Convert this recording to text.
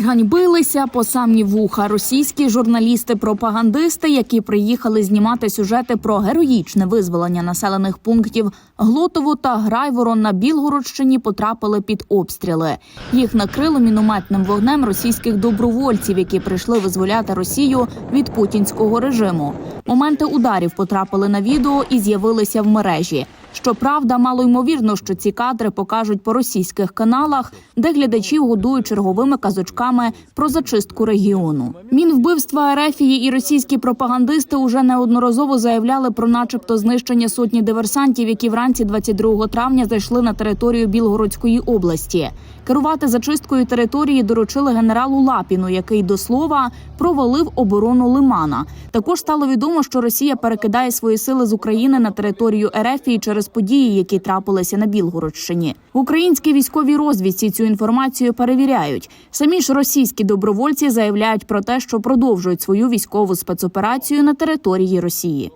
Зганьбилися по самі вуха російські журналісти-пропагандисти, які приїхали знімати сюжети про героїчне визволення населених пунктів Глотову та Грайворон на Білгородщині потрапили під обстріли. Їх накрило мінометним вогнем російських добровольців, які прийшли визволяти Росію від путінського режиму. Моменти ударів потрапили на відео і з'явилися в мережі. Щоправда, мало ймовірно, що ці кадри покажуть по російських каналах, де глядачів годують черговими казочками про зачистку регіону. Мінвбивства Ерефії і російські пропагандисти уже неодноразово заявляли про, начебто, знищення сотні диверсантів, які вранці 22 травня зайшли на територію Білгородської області. Керувати зачисткою території доручили генералу Лапіну, який до слова провалив оборону Лимана. Також стало відомо, що Росія перекидає свої сили з України на територію Ерефії через події, які трапилися на Білгородщині. В українській військовій розвідці цю інформацію перевіряють. Самі ж російські добровольці заявляють про те, що продовжують свою військову спецоперацію на території Росії.